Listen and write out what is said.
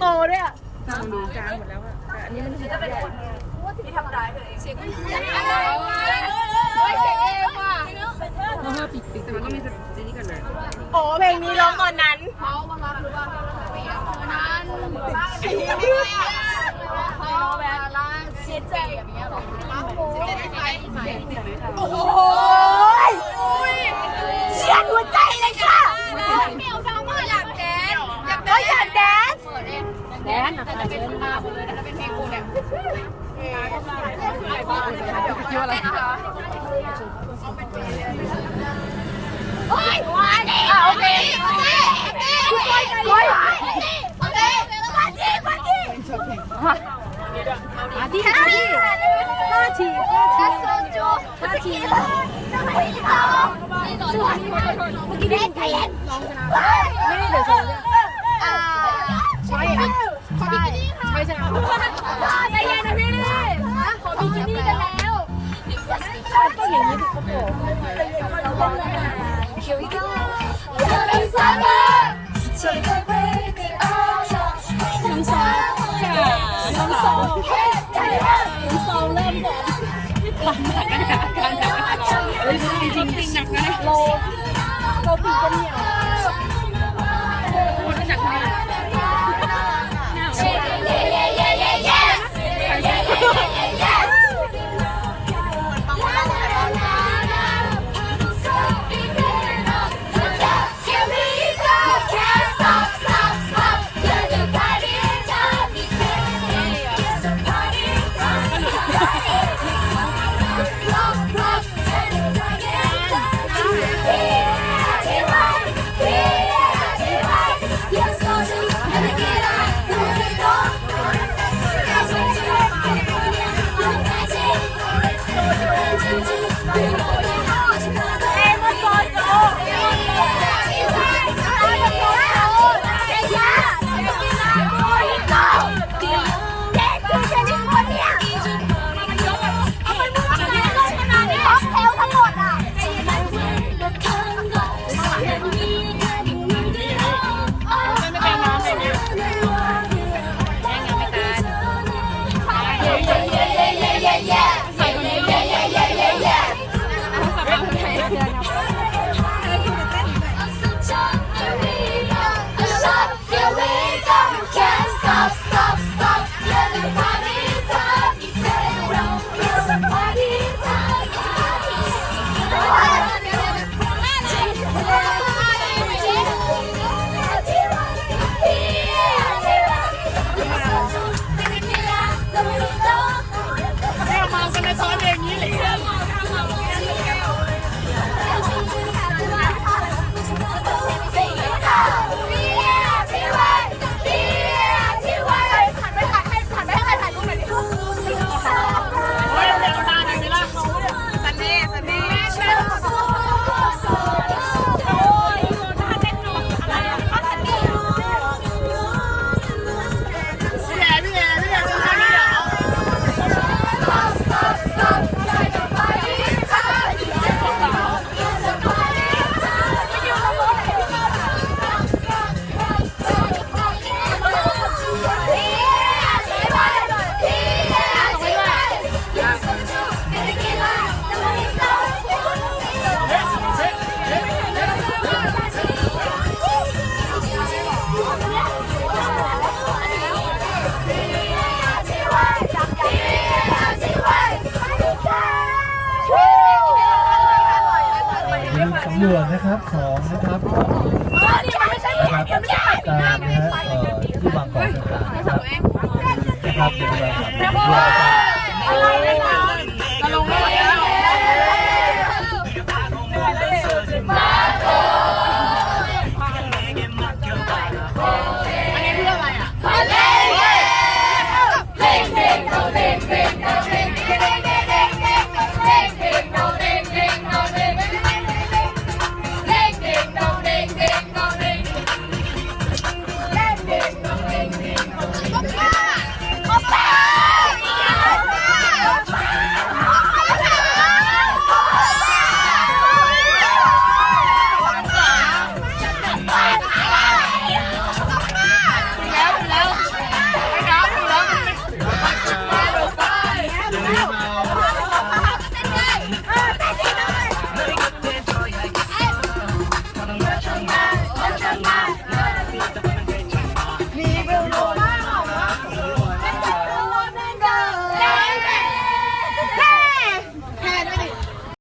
งแฟนคุณโตด้วยอะเสียงเสียงเอวอะโอ้เพลงนี้ร้องตอนนั้นเขาบังคับหรือว่าเปียกนั้นไอ้นี่เขาแบบร้านเสียใจอย่างเงี้ยหรอเสียใจได้ไหม โอ้ยเชียดหัวใจเลยค่ะ เมียวทำมาอยากแดนอยาก ก็อยากแดนซ์ แดนแต่จะเป็นมาหมดเลยถ้าเป็นเพลงกูเนี่ย คิดว่าอะไรโอ้ยมาดิโอเคโอเคโอเคโอเคโอเคมาดิมาดิมาที่ห้าทีห้าทีถ้าโซจูถ้าทีจะไม่ทำส่วนเมื่อกี้ได้ใจเย็นไม่ได้เดี๋ยวโซจูอ่าใช่ใช่ใช่ใช่ ก็อย่างนี้เขาบอก Here we go. Summer. น้องซอน้องซอน้องซอเริ่มบอกความหนักนะก นะครับสองนะครับนะครับการนะฮะเอ่อที่บางกอกต่างนะครับนะครับเป็นการทำด้วย